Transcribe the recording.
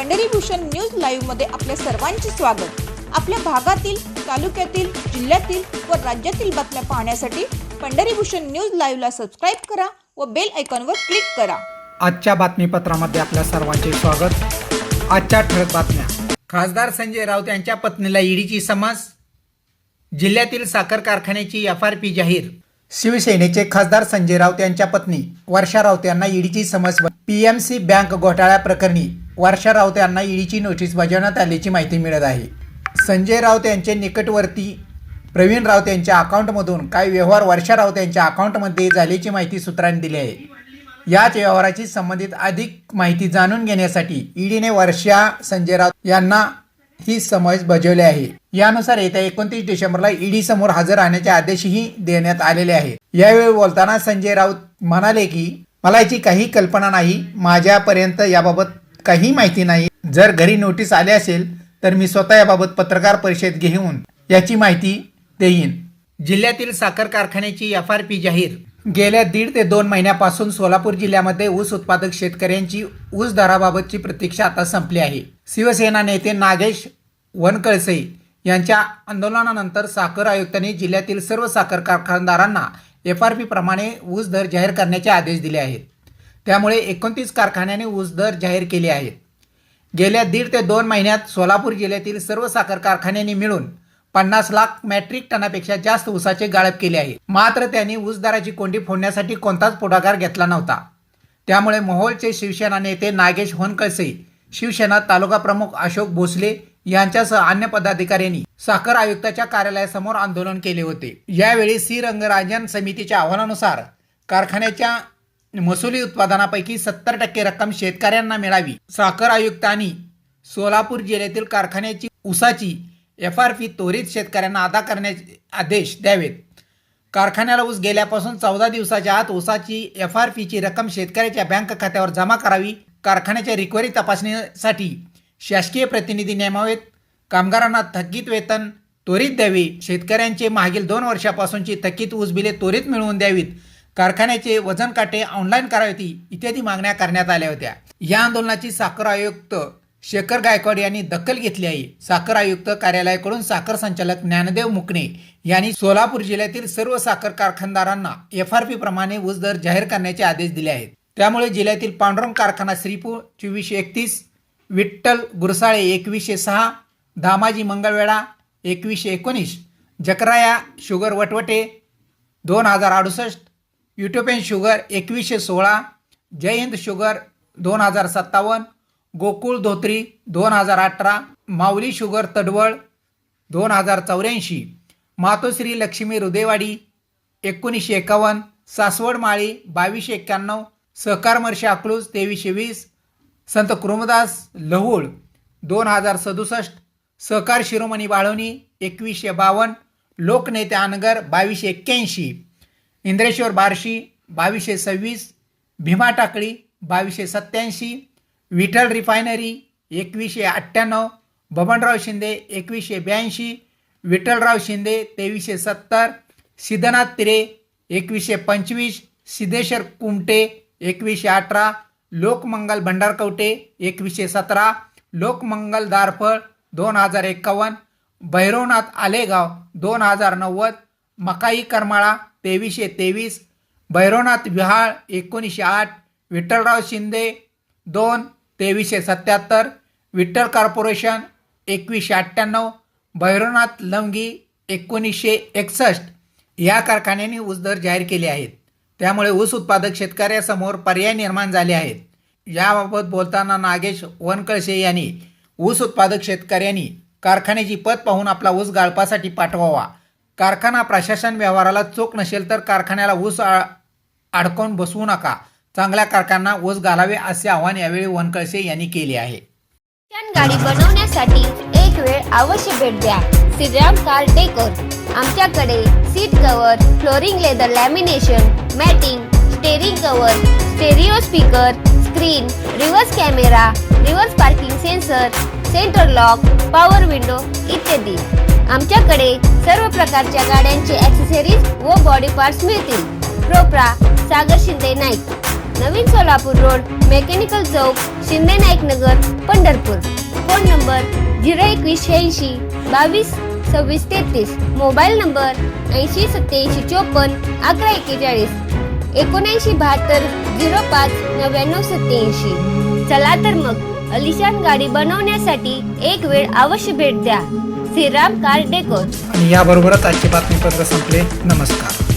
पंढरीभूषण news लाईव्हमध्ये आपल्या सर्वांचे स्वागत. आपल्या भागातील तालुक्यातील जिल्ह्यातील व राज्यातील बातम्या पाहण्यासाठी पंढरीभूषण न्यूज लाईव्हला सबस्क्राईब करा व बेल आयकॉनवर क्लिक करा. आजच्या बातमीपत्रामध्ये आपल्या सर्वांचे स्वागत. आजच्या ठळक बातम्या. खासदार संजय राऊत यांच्या पत्नीला ईडीची समज. जिल्ह्यातील साखर कारखान्याची एफ आर पी जाहीर. शिवसेनेचे खासदार संजय राऊत यांच्या पत्नी वर्षा राऊत यांना ईडीची समज पीएमसी बँक घोटाळ्या प्रकरणी वर्षा राऊत यांना ईडीची नोटीस बजावण्यात आल्याची माहिती मिळत आहे. संजय राऊत यांचे निकटवर्ती प्रवीण राऊत यांच्या अकाउंटमधून काही व्यवहार वर्षा राऊत यांच्या अकाउंटमध्ये झाल्याची माहिती सूत्रांनी दिली आहे. याच व्यवहाराची संबंधित अधिक माहिती जाणून घेण्यासाठी ईडीने वर्षा संजय राऊत यांना ही समज बजावली आहे. यानुसार येत्या एकोणतीस डिसेंबरला ईडी समोर हजर राहण्याचे आदेशही देण्यात आलेले आहेत. यावेळी बोलताना संजय राऊत म्हणाले की मला याची काही कल्पना नाही. माझ्यापर्यंत याबाबत काही माहिती नाही. जर घरी नोटीस आली असेल तर मी स्वतः याबाबत पत्रकार परिषद घेऊन याची माहिती देईन. जिल्ह्यातील साखर कारखान्याची एफ आर पी जाहीर. गेल्या दीड ते दोन महिन्यापासून सोलापूर जिल्ह्यामध्ये ऊस उत्पादक शेतकऱ्यांची ऊस दराबाबतची प्रतीक्षा आता संपली आहे. शिवसेना नेते नागेश वनकळसे यांच्या आंदोलनानंतर साखर आयुक्तांनी जिल्ह्यातील सर्व साखर कारखानदारांना एफ आर पी प्रमाणे ऊस दर जाहीर करण्याचे आदेश दिले आहेत. त्यामुळे एकोणतीस कारखान्याने ऊस दर जाहीर केले आहेत. गेल्या दीड ते दोन महिन्यात सोलापूर जिल्ह्यातील सर्व साखर कारखान्यांनी मिळून पन्नास लाख मॅट्रिक टनापेक्षा जास्त ऊसाचे गाळप केले आहे मात्र त्यांनी ऊस दराची कोंडी फोडण्यासाठी कोणताच पुढाकार घेतला नव्हता. त्यामुळे मोहोळचे शिवसेना नेते नागेश होनकळसे शिवसेना तालुका प्रमुख अशोक भोसले यांच्यासह अन्य पदाधिकाऱ्यांनी साखर आयुक्ताच्या कार्यालयासमोर आंदोलन केले होते. यावेळी सी रंगराजन समितीच्या आव्हानानुसार कारखान्याच्या महसुली उत्पादनापैकी सत्तर टक्के रक्कम शेतकऱ्यांना मिळावी. साखर आयुक्तांनी सोलापूर जिल्ह्यातील कारखान्याची ऊसाची एफ आर पी त्वरित शेतकऱ्यांना अदा करण्याचे आदेश द्यावेत. कारखान्याला ऊस गेल्यापासून चौदा दिवसाच्या आत ऊसाची एफ आर पीची रक्कम शेतकऱ्याच्या बँक खात्यावर जमा करावी. कारखान्याच्या रिक्वरी तपासणीसाठी शासकीय प्रतिनिधी नेमावेत. कामगारांना थकीत वेतन त्वरित द्यावे. शेतकऱ्यांचे मागील दोन वर्षापासूनची थकीत ऊस बिले त्वरित मिळवून द्यावीत. कारखान्याचे वजन काटे ऑनलाईन करावी इत्यादी मागण्या करण्यात आल्या होत्या. या आंदोलनाची साखर आयुक्त शेखर गायकवाड यांनी दखल घेतली आहे. साखर आयुक्त कार्यालयाकडून साखर संचालक ज्ञानदेव मुकणे यांनी सोलापूर जिल्ह्यातील सर्व साखर कारखानदारांना एफ आर पी प्रमाणे ऊस दर जाहीर करण्याचे आदेश दिले आहेत. त्यामुळे जिल्ह्यातील पांडुरंग कारखाना श्रीपूर चोवीसशे एकतीस विठ्ठल गुरसाळे एकवीसशे सहा दामाजी मंगळवेढा एकवीसशे एकोणीस जकराया शुगर वटवटे दोन हजार अडुसष्ट युटोपियन शुगर एकवीसशे सोळा जय हिंद शुगर दोन हजार सत्तावन्न गोकुळ धोत्री दोन हजार अठरा माऊली शुगर तडवळ दोन हजार चौऱ्याऐंशी मातोश्री लक्ष्मी हृदयवाडी एकोणीसशे एकावन्न सासवड माळी बावीसशे एक्क्याण्णव सहकार अकलूज तेवीसशे वीस संत कृमदास लहुळ दोन हजार सदुसष्ट सहकार शिरोमणी बाळवणी एकवीसशे बावन्न लोकनेते आनगर बावीसशे एक्क्याऐंशी. इंद्रेश्वर बार्शी बावीसशे सव्वीस भीमा टाकळी बावीसशे सत्त्याऐंशी विठ्ठल रिफायनरी एकवीसशे अठ्ठ्याण्णव बबनराव शिंदे एकवीसशे ब्याऐंशी विठ्ठलराव शिंदे तेवीसशे सत्तर सिद्धनाथ तिरे एकवीसशे पंचवीस सिद्धेश्वर कुमटे एकवीसशे अठरा लोकमंगल भंडारकवटे एकवीसशे सतरा लोकमंगल दारफळ दोन हजार एक्कावन्न भैरवनाथ आलेगाव दोन हजार नव्वद मकाई करमाळा तेवीसशे तेवीस भैरवनाथ विहाळ एकोणीसशे आठ विठ्ठलराव शिंदे दोन तेवीसशे सत्याहत्तर विठ्ठल कॉर्पोरेशन एकवीसशे अठ्ठ्याण्णव भैरवनाथ लवंगी एकोणीसशे एकसष्ट. या कारखान्यांनी ऊस दर जाहीर केले आहेत. त्यामुळे ऊस उत्पादक शेतकऱ्यासमोर पर्याय निर्माण झाले आहेत. याबाबत बोलताना नागेश वनकळसे यांनी ऊस उत्पादक शेतकऱ्यांनी कारखान्याची पत पाहून आपला ऊस गाळपासाठी पाठवावा. कारखाना प्रशासन व्यवहाराला चोख नसेल तर कारखान्याला ऊस अडकवून बसवू नका. चांगल्या कारखाना ऊस घालावे असे आवाहन यावेळी वनकळसे यांनी केले आहे. गाडी बनवण्यासाठी एक वेळ अवश्य भेट द्या. श्रीराम कार डेकोर आमच्याकडे seat cover flooring leather lamination matting steering cover stereo speaker screen reverse camera reverse parking sensor centre lock power window इत्यादी. आमच्याकडे सर्व प्रकारच्या गाड्यांचे ॲक्सेसरीज व बॉडी पार्ट्स मिळतील. प्रोप्रा सागर शिंदे नाईक. नवीन Solapur road mechanical chowk Shinde Naik Nagar Pandharpur. Phone number zero एकवीस शहाऐंशी बावीस सव्वीस तेहतीस. मोबाईल नंबर ऐंशी सत्याऐंशी चोपन्न अकरा एक्केचाळीस. एकोणऐंशी बहात्तर झिरो पाच नव्याण्णव सत्याऐंशी. चला तर मग अलिशान गाडी बनवण्यासाठी एक वेळ अवश्य भेट द्या. श्रीराम कार डेकोर आणि याबरोबरच आजचे बातमीपत्र संपले. नमस्कार.